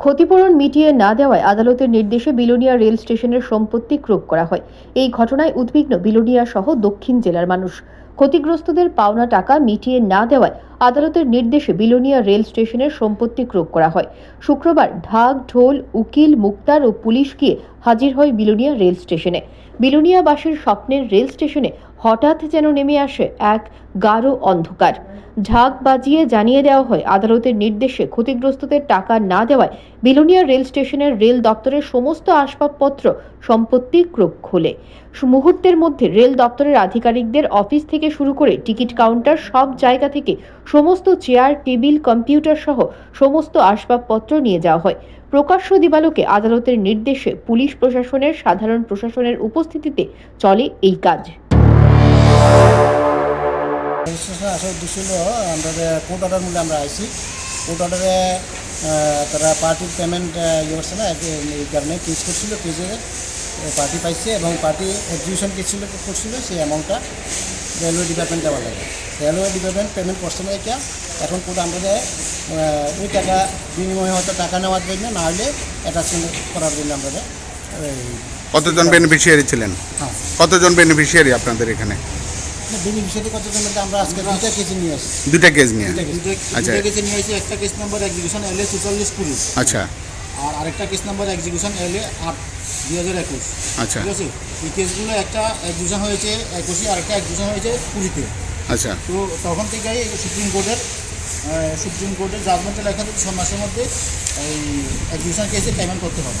ক্ষতিপূরণ মিটিয়ে না দেওয়ায় আদালতের নির্দেশে বিলোনিয়া রেল স্টেশনের সম্পত্তি ক্রোক করা হয়। এই ঘটনায় উদ্বিগ্ন বিলোনিয়া সহ দক্ষিণ জেলার মানুষ। ক্ষতিগ্রস্তদের পাওনা টাকা মিটিয়ে না দেওয়ায় আদালতের নির্দেশে বিলোনিয়া রেল স্টেশনের সম্পত্তি ক্রোক করা হয়। শুক্রবার ঢাক, ঢোল, উকিল, মুক্তার ও পুলিশ গিয়ে হাজির হয় বিলোনিয়া রেল স্টেশনে। বিলোনিয়াবাসীর স্বপ্নের রেল স্টেশনে হঠাৎ যেন নেমে আসে এক গাঢ় অন্ধকার। ঢাক বাজিয়ে জানিয়ে দেওয়া হয়, আদালতের নির্দেশে ক্ষতিগ্রস্তদের টাকা না দেওয়ায় বিলোনিয়া রেল স্টেশনের রেল দপ্তরের সমস্ত আসবাবপত্র সম্পত্তি ক্রোক খোলে। মুহূর্তের মধ্যে রেল দপ্তরের আধিকারিকদের অফিস থেকে শুরু করে টিকিট কাউন্টার সব জায়গা থেকে সমস্ত চেয়ার, টেবিল, কম্পিউটার সহ সমস্ত আসবাবপত্র নিয়ে যাওয়া হয়। প্রকাশ্য দিবালোকে আদালতের নির্দেশে পুলিশ প্রশাসনের, সাধারণ প্রশাসনের উপস্থিতিতে চলে এই কাজ। কোর্ট অর্ডার আমরা কোর্ট অর্ডারে তারা পার্টির পেমেন্ট ইয়ে করছে না এই- কারণে কেস করছিল কেসে পার্টি পাইছে এবং পার্টি এক্সিকিউশন কেস ছিল করছিল সেই অ্যামাউন্টটা রেলওয়ে ডিপার্টমেন্ট দেওয়া লাগে। রেলওয়ে ডিপার্টমেন্ট পেমেন্ট করছে না এটা এখন কোর্ট আমরা ওই টাকা বিনিময়ে হয়তো টাকা নেওয়ার জন্য না হলে অ্যাটাচমেন্ট করার জন্য আমরা কতজন বেনিফিশিয়ারি ছিলেন? হ্যাঁ। কতজন বেনিফিশিয়ারি আপনাদের এখানে? বেনিফিশিয়ারি কতজন আমরা আজকে দুইটা কেজি নিয়ে আসছি। আচ্ছা। একটা নাম্বার এক্সিকিউশন আচ্ছা। আর আরেকটা কেস নাম্বার এক্সিকিউশন এলে আট দুই হাজার একুশ। আচ্ছা। ঠিক আছে? এই কেসগুলো একটা এক্সিকিউশন হয়েছে একুশে আরেকটা এক্সিকিউশন হয়েছে কুড়িতে। আচ্ছা। তো তখন থেকেই সুপ্রিম কোর্টের সুপ্রিম কোর্টের জাজমেন্টে লেখা থাকে ছ মাসের মধ্যে এই এক্সিকিউশন কেসে পেমেন্ট করতে হবে।